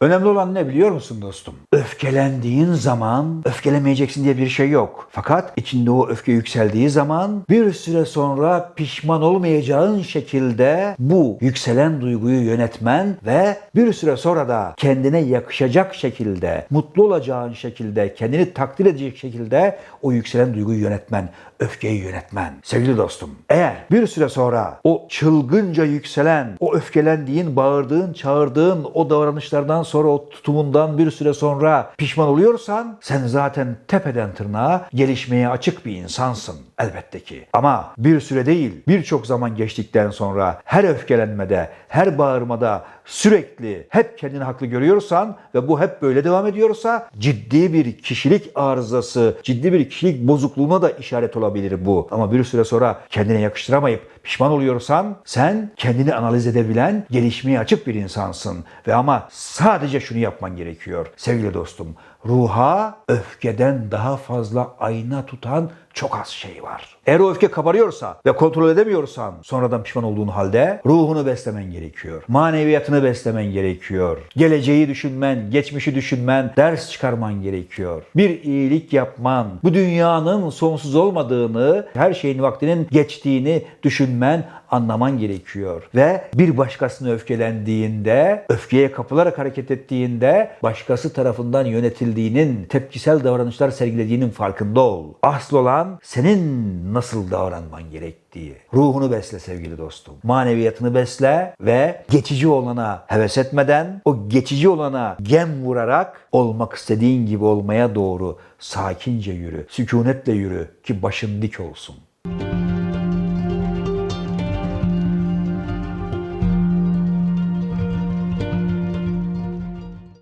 Önemli olan ne biliyor musun dostum? Öfkelendiğin zaman öfkelemeyeceksin diye bir şey yok. Fakat içinde o öfke yükseldiği zaman bir süre sonra pişman olmayacağın şekilde bu yükselen duyguyu yönetmen ve bir süre sonra da kendine yakışacak şekilde, mutlu olacağın şekilde, kendini takdir edecek şekilde o yükselen duyguyu yönetmen, öfkeyi yönetmen. Sevgili dostum, eğer bir süre sonra o çılgınca yükselen, o öfkelendiğin, bağırdığın, çağırdığın o davranışlardan sonra, o tutumundan bir süre pişman oluyorsan sen zaten tepeden tırnağa gelişmeye açık bir insansın elbette ki. Ama bir süre değil, birçok zaman geçtikten sonra her öfkelenmede, her bağırmada sürekli hep kendini haklı görüyorsan ve bu hep böyle devam ediyorsa ciddi bir kişilik arızası, ciddi bir kişilik bozukluğuna da işaret olabilir bu. Ama bir süre sonra kendine yakıştıramayıp pişman oluyorsan sen kendini analiz edebilen, gelişmeye açık bir insansın. Ve ama sadece şunu yapman gerekiyor sevgili dostum. Ruha öfkeden daha fazla ayna tutan çok az şey var. Eğer o öfke kabarıyorsa ve kontrol edemiyorsan sonradan pişman olduğun halde ruhunu beslemen gerekiyor. Maneviyatını beslemen gerekiyor. Geleceği düşünmen, geçmişi düşünmen, ders çıkarman gerekiyor. Bir iyilik yapman, bu dünyanın sonsuz olmadığını, her şeyin vaktinin geçtiğini düşünmen, anlaman gerekiyor. Ve bir başkasına öfkelendiğinde, öfkeye kapılarak hareket ettiğinde başkası tarafından yönetildiğinin, tepkisel davranışlar sergilediğinin farkında ol. Asıl olan senin nasıl davranman gerektiği. Ruhunu besle sevgili dostum. Maneviyatını besle ve geçici olana heves etmeden, o geçici olana gem vurarak olmak istediğin gibi olmaya doğru sakince yürü, sükunetle yürü ki başın dik olsun.